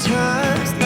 times.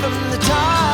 from the top.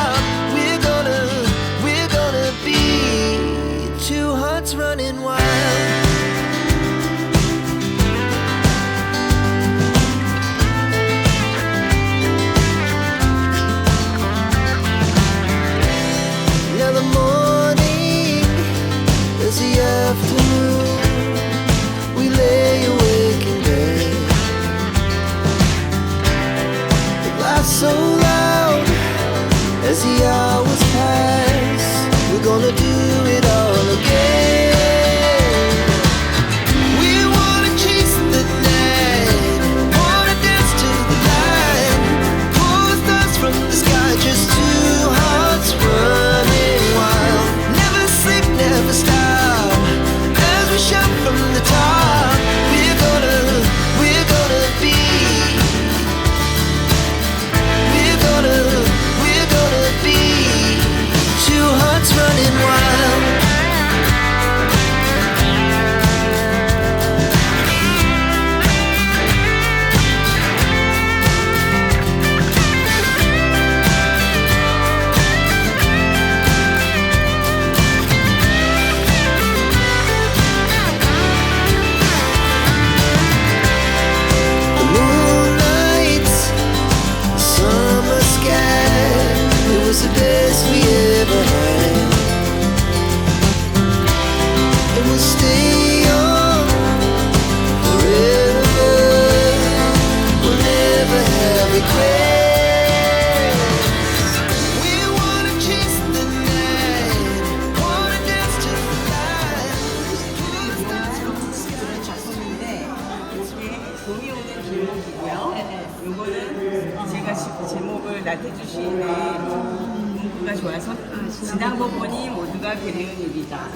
나태주 시인의 문구가 좋아서 지나고 보니 모두가 그리운 일이다.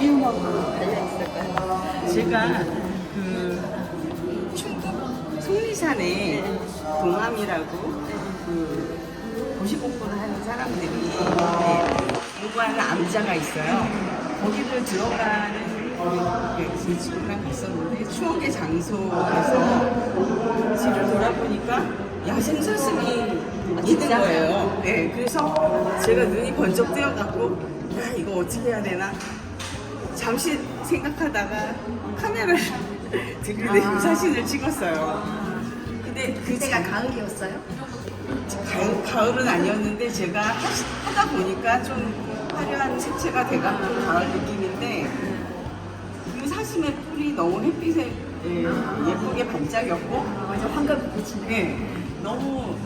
음악으로 달려 있을까요? 제가 그 충북 속리산에 동암이라고 그 도시 공부를 하는 사람들이 네, 공부하는 암자가 있어요. 거기를 들어가는 그제 친구랑 갔었는데 추억의 장소에서 뒤를 돌아보니까 야생 사슴이 있는 거예요. 네, 그래서 제가 눈이 번쩍 뜨여갖고 야 이거 어떻게 해야 되나 잠시 생각하다가 카메라를 들이대고 사진을 찍었어요. 근데 그 그때가 자- 가을이었어요? 가을, 가을은 아니었는데 제가 하- 하다 보니까 좀 화려한 색채가 돼가지고 가을 느낌인데 그 사슴의 뿔이 너무 햇빛에 예, 예쁘게 반짝였고 맞아, 황금빛이네. 네, 너무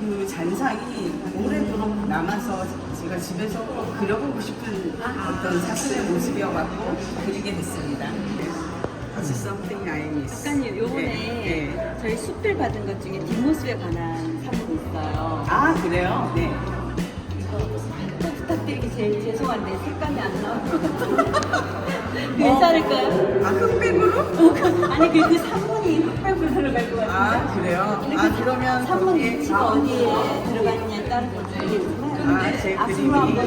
그 잔상이 오래도록 남아서 제가 집에서 꼭 그려보고 싶은 어떤 사슴의 모습이어갖고 그리게 됐습니다. It's something I miss. 작가님 요번에 네, 네. 저희 수필 받은 것 중에 뒷모습에 관한 사진이 있어요. 아 그래요? 네. 죄송한데 색감이 안 나와요. 괜찮을까요? 아 흑백으로? 아니 그, 그 산문이 흑백으로 들어갈 것 같아요. 아 그래요? 근데 아 그 그러면 산문 거기에- 위치가 어디에 들어가느냐에 건지 모르겠지만 아, 제 앞으로 그림이? 한번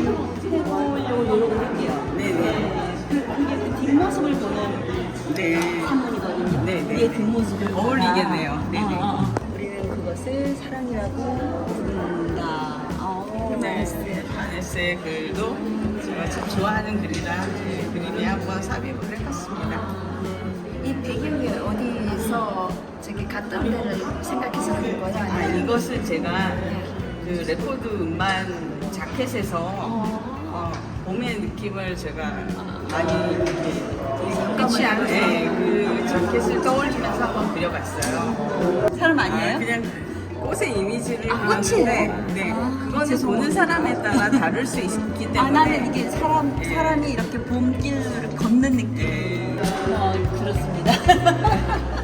해보려고 노력할게요. 네네. 그, 그게 그 뒷모습을 보는 네. 산문이거든요. 네네. 위에 뒷모습을 보다. 어울리겠네요. 네네. 어, 어, 어. 우리는 그것을 사랑이라고 부른다. 어, 네. 하네스의 글도 제가 참 좋아하는 글이라 네, 그림에 한번 삽입을 해봤습니다. 이 배경이 어디서 저기 갔던 데를 생각해서 그린 거예요? 아 아니면 이것을 제가 그 레코드 음반 자켓에서 어, 봄의 느낌을 제가 많이 이렇게 캐치한 네, 그 자켓을 떠올리면서 한번 그려봤어요. 사람 아, 아니에요? 그냥 꽃의 이미지를 아, 그렸는데 꽃이에요? 네, 아, 그거는. 보는 사람에 따라 다를 수 있기 때문에 아 나는 이게 사람 네. 사람이 이렇게 봄길을 걷는 느낌. 네. 어 그렇습니다.